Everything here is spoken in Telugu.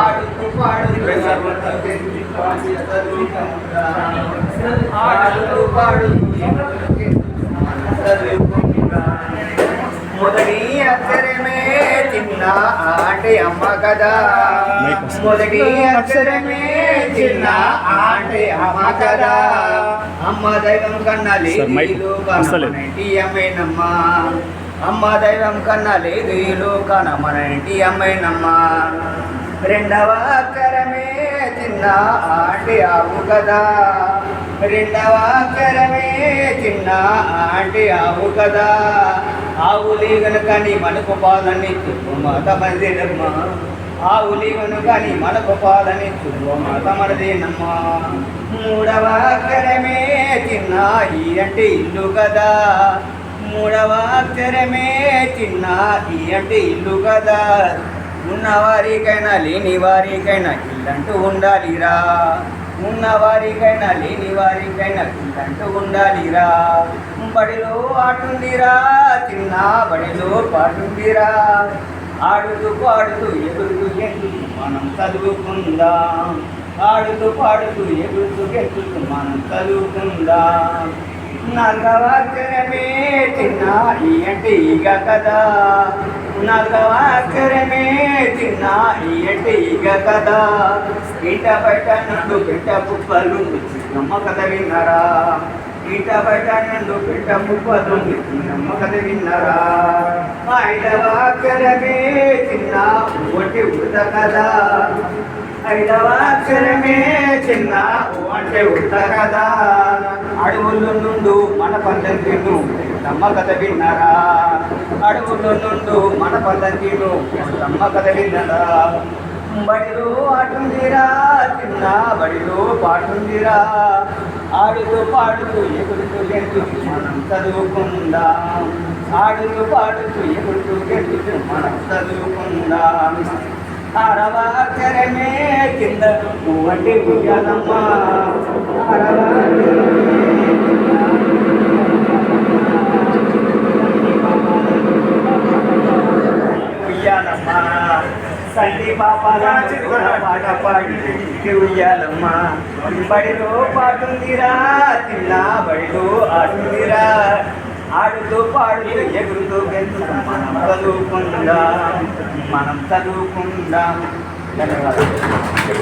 ఆడుతూ మొదటి అక్షరమే చిన్న ఆంటే అమ్మ కదా మొదటి అక్షరమే చిన్న ఆంటే అమ్మ కదా అమ్మ దైవం కన్నా లేదు వస్తలేదు. అమ్మ దైవం కన్నా లేదు ఈ లోకాన మన ఇంటి అమ్మాయినమ్మా రెండవ అక్షరమే తిన్న ఆంటి ఆవు కదా. రెండవ అక్షరమే తిన్న ఆంటి ఆవు కదా. ఆవులే గనుక నీ మనకు పాలని చెప్పు మాత మందిరమ్మా ఆవులే గనుక నీ మనకు పాలని చెప్పు మాత మనదేనమ్మా మూడవ అక్షరమే చిన్న ఈ అంటే ఇల్లు కదా. మూడవ అక్షరమే చిన్న ఈ అంటే ఇల్లు కదా. ఉన్నవారికైనా లేని వారికైనా ఇల్లంటూ ఉండాలిరా. ఉన్నవారికైనా లేని వారికైనా ఇల్లంటూ ఉండాలిరా. బడిలో ఆటుందిరా చిన్న బడిలో పాటుందిరా ఆడుతూ పాడుతూ ఎగురుతూ ఎగురుతూ మనం చదువుకుందాం. ఆడుతూ పాడుతూ ఎగురుతూ ఎగురుతూ మనం చదువుకుందాం. నాలుగవాక్షరమే చిన్న ఈ అంటే ఈగ కదా. నాలుగవాక్షరమే చిన్న ఈ అంటే కదా. ఈట బయట నడు బిడ్డ పుప్పలు నమ్మ కథ విన్నరా? ఈట బయట నుండు బిడ్డ పుప్పలు కథ విన్నరా? ఐదవాక్షరమే చిన్న ఒట్టి ఉడత కదా ఐదవ చిన్న అంటే ఉడత కదా అడవుల నుండు మన పద్ధతిను నమ్మ కథ విన్నారా? అడవుల్లో నుండు మన పద్ధతిను నమ్మ కథ విన్నరా? బడిలో ఆటుందిరా చిన్న బడిలో పాటుందిరా ఆడుతూ పాడుతూ ఎగురుతూ గెంతుతూ మనం చదువుకుందాం. ఆడుతూ పాడుతూ ఎగురుతూ గెంతుతూ మనం చదువుకుందాం. ఆరవ కింద వంటి ఉయ్యాలమ్మా. అరవా ఉయ్యాలమ్మా సండి పాట పాడి ఉయ్యాలమ్మా బడిలో పాటుందిరా తిన్నా బడిలో ఆడుందిరా ఆడుతూ పాడుతూ ఎగురుతూ గెలుతూ మనం చదువుకుందాం మనం చదువుకుందాం. ధన్యవాదాలు.